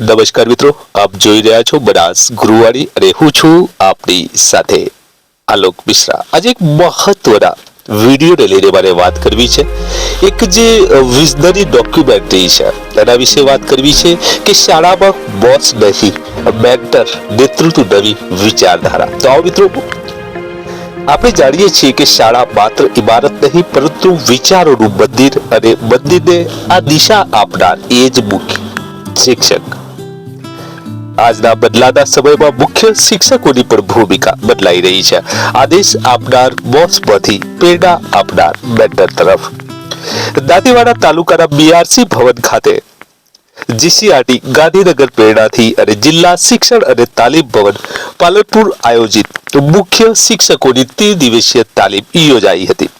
નમસ્કાર મિત્રો, આપ જોઈ રહ્યા છો બનાસ ગુરુવારી અને હું છું આપની સાથે આલોક મિશ્રા. આજે એક મહત્વના વિડીયોને લઈને મારે વાત કરવી છે. એક જે વિઝનરી ડોક્યુમેન્ટરી છે, એના વિશે વાત કરવી છે કે શાળામાં બોસ નહીં મેન્ટર નેતૃત્વ નવી વિચારધારા. તો આવો મિત્રો, આપણે જાણીએ છીએ કે શાળા માત્ર ઇમારત નહીં, પરંતુ વિચારોનું મંદિર અને મંદિરને આ દિશા આપનાર એ જ મુખ્ય શિક્ષક આજના બદલાતા સમયમાં મુખ્ય શિક્ષકોની પણ ભૂમિકા બદલાઈ રહી છે. આદેશ આપનાર બોસમાંથી પ્રેરણા આપનાર મેન્ટર તરફ. દાંતીવાડા તાલુકાના બીઆરસી ભવન ખાતે જીસીઆરટી ગાંધીનગર પ્રેરણાથી અને જિલ્લા શિક્ષણ અને તાલીમ ભવન પાલનપુર આયોજિત મુખ્ય શિક્ષકોની ત્રણ દિવસીય તાલીમ યોજાઈ હતી.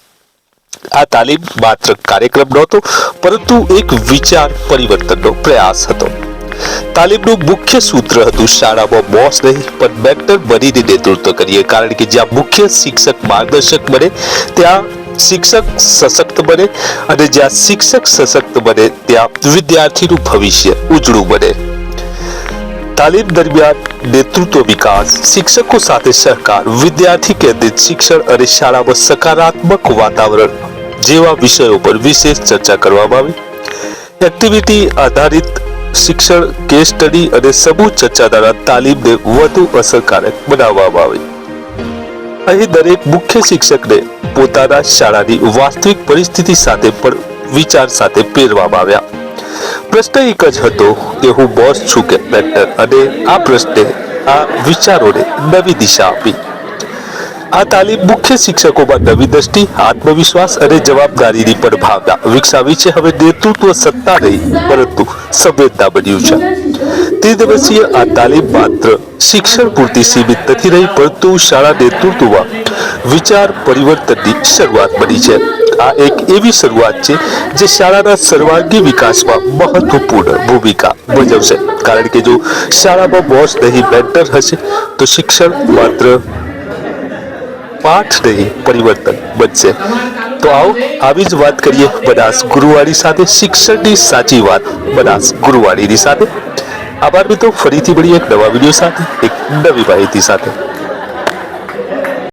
આ તાલીમ માત્ર કાર્યક્રમ નહોતો, પરંતુ એક વિચાર પરિવર્તનનો પ્રયાસ હતો. તાલીમનું મુખ્ય સૂત્ર હતું શાળામાં બોસ નહીં, પણ મેન્ટર બનીને નેતૃત્વ કરીએ. કારણ કે જ્યાં મુખ્ય શિક્ષક માર્ગદર્શક બને, ત્યાં શિક્ષક સશક્ત બને અને જ્યાં શિક્ષક સશક્ત બને, ત્યાં વિદ્યાર્થીનું ભવિષ્ય ઉજળું બને. તાલીમ દરમિયાન નેતૃત્વ વિકાસ, શિક્ષકો સાથે સહકાર, વિદ્યાર્થી કેન્દ્રિત શિક્ષણ અને શાળામાં સકારાત્મક વાતાવરણ જેવા વિષયો પર વિશેષ ચર્ચા કરવામાં આવી. એક્ટિવિટી આધારિત શિક્ષણ કેસ સ્ટડી અને સમૂહ ચર્ચા દ્વારા તાલીમને વધુ અસરકારક બનાવવામાં આવી. અહીં દરેક મુખ્ય શિક્ષકને પોતાના શાળાની વાસ્તવિક પરિસ્થિતિ સાથે પણ વિચાર સાથે પહેરવામાં આવ્યા. પ્રશ્ન એક જ હતો કે હું બોસ છું કે મેન્ટર અને આ પ્રશ્ને આ વિચારોને નવી દિશા આપી. આ તાલીમ મુખ્ય શિક્ષકોમાં નવી દ્રષ્ટિ, આત્મવિશ્વાસ અને જવાબદારીની પણ ભાવના વિકસાવી છે. હવે નેતૃત્વ સત્તા નહીં, પરંતુ સંવેદના બન્યું છે. તે દિવસીય આ તાલીમ માત્ર શિક્ષણ પૂરતી સીમિત નથી રહી, પરંતુ શાળા નેતૃત્વમાં વિચાર પરિવર્તનની શરૂઆત બની છે. આ એક એવી શરૂઆત છે, જે શાળાના સર્વાંગી વિકાસમાં મહત્વપૂર્ણ ભૂમિકા ભજવશે. કારણ કે જો શાળામાં બોસ નહીં મેન્ટર હશે, તો શિક્ષણ માત્ર પાઠ નહીં પરિવર્તન બનશે. તો આવો, આવી જ વાત કરીએ બનાસ ગુરુવારી સાથે. શિક્ષણની સાચી વાત બનાસ ગુરુવારીની સાથે. આભાર મિત્રો, ફરીથી મળીએ એક નવા વીડિયો સાથે, એક નવી માહિતી સાથે.